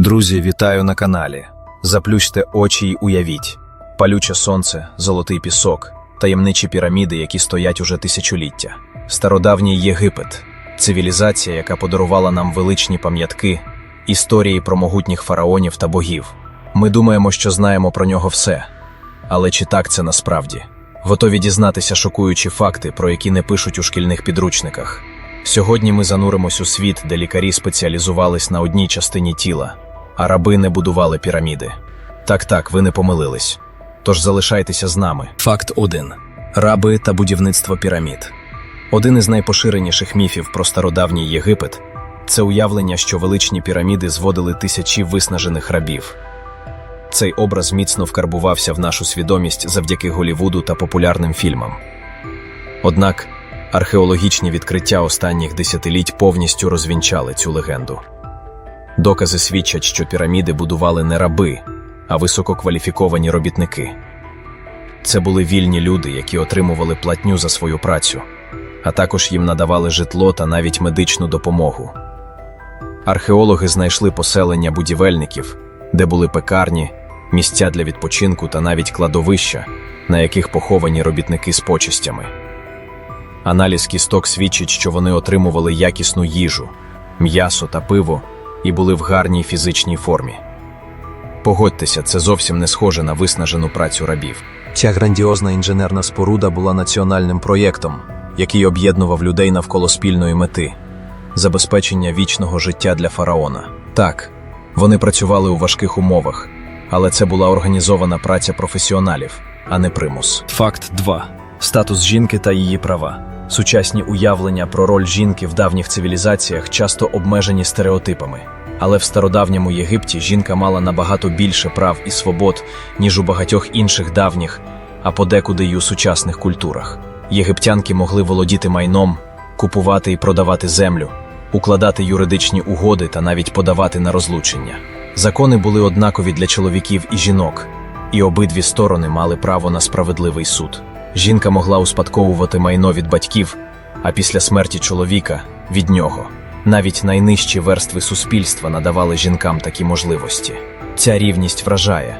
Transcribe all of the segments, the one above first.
Друзі, вітаю на каналі. Заплющте очі й уявіть: палюче сонце, золотий пісок, таємничі піраміди, які стоять уже тисячоліття, стародавній Єгипет, цивілізація, яка подарувала нам величні пам'ятки, історії про могутніх фараонів та богів. Ми думаємо, що знаємо про нього все. Але чи так це насправді? Готові дізнатися шокуючі факти, про які не пишуть у шкільних підручниках. Сьогодні ми зануримось у світ, де лікарі спеціалізувались на одній частині тіла, а раби не будували піраміди. Так, так, ви не помилились. Тож залишайтеся з нами. Факт 1. Раби та будівництво пірамід. Один із найпоширеніших міфів про стародавній Єгипет це уявлення, що величні піраміди зводили тисячі виснажених рабів. Цей образ міцно вкарбувався в нашу свідомість завдяки Голівуду та популярним фільмам. Однак археологічні відкриття останніх десятиліть повністю розвінчали цю легенду. Докази свідчать, що піраміди будували не раби, а висококваліфіковані робітники. Це були вільні люди, які отримували платню за свою працю, а також їм надавали житло та навіть медичну допомогу. Археологи знайшли поселення будівельників, де були пекарні, місця для відпочинку та навіть кладовища, на яких поховані робітники з почестями. Аналіз кісток свідчить, що вони отримували якісну їжу, м'ясо та пиво і були в гарній фізичній формі. Погодьтеся, це зовсім не схоже на виснажену працю рабів. Ця грандіозна інженерна споруда була національним проєктом, який об'єднував людей навколо спільної мети забезпечення вічного життя для фараона. Так, вони працювали у важких умовах, але це була організована праця професіоналів, а не примус. Факт 2. Статус жінки та її права. Сучасні уявлення про роль жінки в давніх цивілізаціях часто обмежені стереотипами. Але в стародавньому Єгипті жінка мала набагато більше прав і свобод, ніж у багатьох інших давніх, а подекуди й у сучасних культурах. Єгиптянки могли володіти майном, купувати і продавати землю, укладати юридичні угоди та навіть подавати на розлучення. Закони були однакові для чоловіків і жінок, і обидві сторони мали право на справедливий суд. Жінка могла успадковувати майно від батьків, а після смерті чоловіка від нього. Навіть найнижчі верстви суспільства надавали жінкам такі можливості. Ця рівність вражає.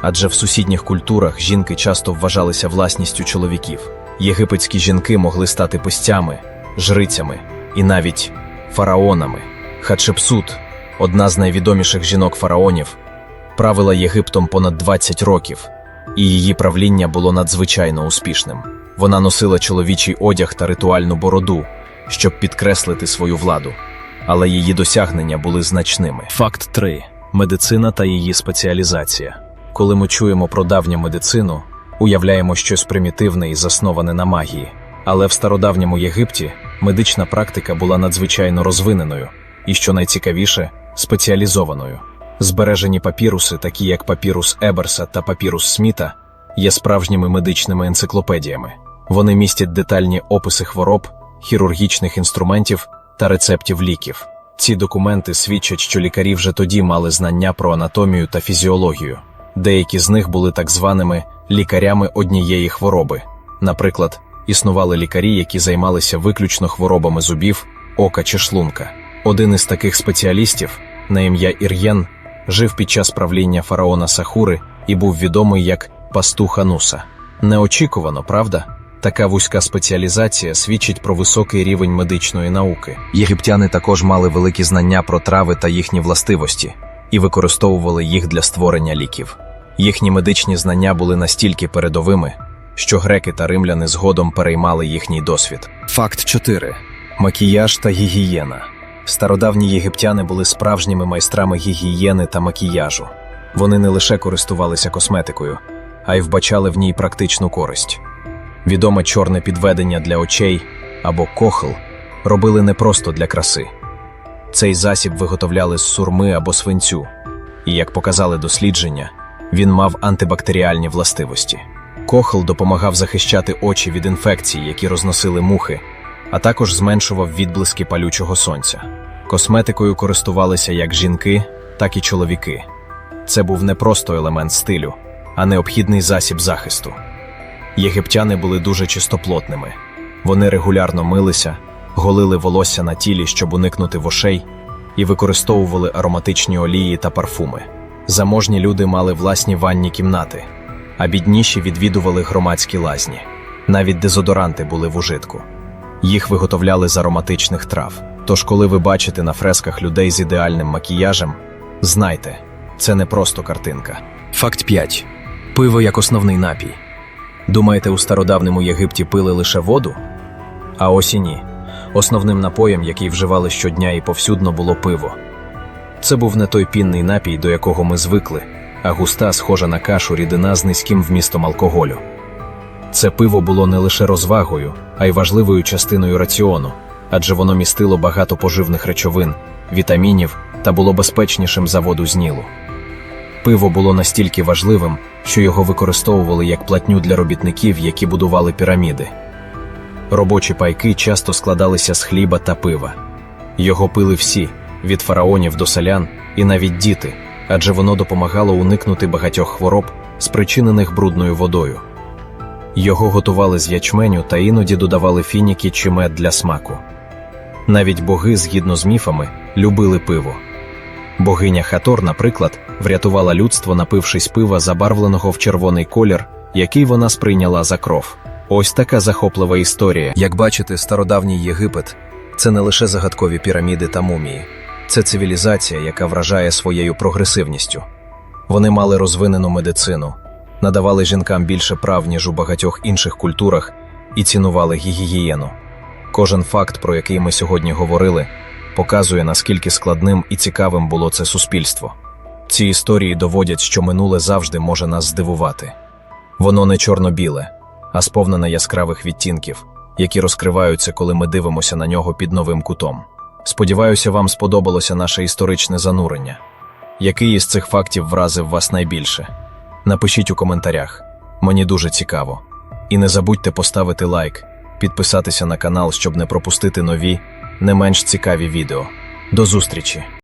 Адже в сусідніх культурах жінки часто вважалися власністю чоловіків. Єгипетські жінки могли стати постями, жрицями і навіть фараонами. Хатшепсут, одна з найвідоміших жінок фараонів, правила Єгиптом понад 20 років, і її правління було надзвичайно успішним. Вона носила чоловічий одяг та ритуальну бороду, щоб підкреслити свою владу, але її досягнення були значними. Факт 3. медицина та її спеціалізація. Коли ми чуємо про давню медицину, уявляємо щось примітивне і засноване на магії. Але в стародавньому Єгипті медична практика була надзвичайно розвиненою і, що найцікавіше, спеціалізованою. Збережені папіруси, такі як папірус Еберса та папірус Сміта, є справжніми медичними енциклопедіями. Вони містять детальні описи хвороб, хірургічних інструментів та рецептів ліків. Ці документи свідчать, що лікарі вже тоді мали знання про анатомію та фізіологію. Деякі з них були так званими лікарями однієї хвороби. Наприклад, існували лікарі, які займалися виключно хворобами зубів, ока чи шлунка. Один із таких спеціалістів, на ім'я Ір'єн, жив під час правління фараона Сахури і був відомий як пастух Ануса. Неочікувано, правда? Така вузька спеціалізація свідчить про високий рівень медичної науки. Єгиптяни також мали великі знання про трави та їхні властивості і використовували їх для створення ліків. Їхні медичні знання були настільки передовими, що греки та римляни згодом переймали їхній досвід. Факт 4. макіяж та гігієна. Стародавні єгиптяни були справжніми майстрами гігієни та макіяжу. Вони не лише користувалися косметикою, а й вбачали в ній практичну користь. Відоме чорне підведення для очей або кохл робили не просто для краси. Цей засіб виготовляли з сурми або свинцю, і, як показали дослідження, він мав антибактеріальні властивості. Кохл допомагав захищати очі від інфекцій, які розносили мухи, а також зменшував відблиски палючого сонця. Косметикою користувалися як жінки, так і чоловіки. Це був не просто елемент стилю, а необхідний засіб захисту. Єгиптяни були дуже чистоплотними. Вони регулярно милися, голили волосся на тілі, щоб уникнути вошей, і використовували ароматичні олії та парфуми. Заможні люди мали власні ванні кімнати, а бідніші відвідували громадські лазні. Навіть дезодоранти були в ужитку. Їх виготовляли з ароматичних трав. Тож, коли ви бачите на фресках людей з ідеальним макіяжем, знайте, це не просто картинка. Факт 5. Пиво як основний напій. Думаєте, у стародавньому Єгипті пили лише воду? А ось і ні. Основним напоєм, який вживали щодня і повсюдно, було пиво. Це був не той пінний напій, до якого ми звикли, а густа, схожа на кашу рідина з низьким вмістом алкоголю. Це пиво було не лише розвагою, а й важливою частиною раціону, адже воно містило багато поживних речовин, вітамінів та було безпечнішим за воду з. Пиво було настільки важливим, що його використовували як платню для робітників, які будували піраміди. Робочі пайки часто складалися з хліба та пива. Його пили всі від фараонів до селян і навіть діти, адже воно допомагало уникнути багатьох хвороб, спричинених брудною водою. Його готували з ячменю та іноді додавали фініки чи мед для смаку. Навіть боги, згідно з міфами, любили пиво. Богиня Хатор, наприклад, врятувала людство, напившись пива, забарвленого в червоний колір, який вона сприйняла за кров. Ось така захоплива історія. Як бачите, стародавній Єгипет це не лише загадкові піраміди та мумії, це цивілізація, яка вражає своєю прогресивністю. Вони мали розвинену медицину, надавали жінкам більше прав, ніж у багатьох інших культурах, і цінували гігієну. Кожен факт, про який ми сьогодні говорили, показує, наскільки складним і цікавим було це суспільство. Ці історії доводять, що минуле завжди може нас здивувати. Воно не чорно-біле, а сповнене яскравих відтінків, які розкриваються, коли ми дивимося на нього під новим кутом. Сподіваюся, вам сподобалося наше історичне занурення. Який із цих фактів вразив вас найбільше? Напишіть у коментарях. Мені дуже цікаво. І не забудьте поставити лайк, підписатися на канал, щоб не пропустити нові, не менш цікаві відео. До зустрічі!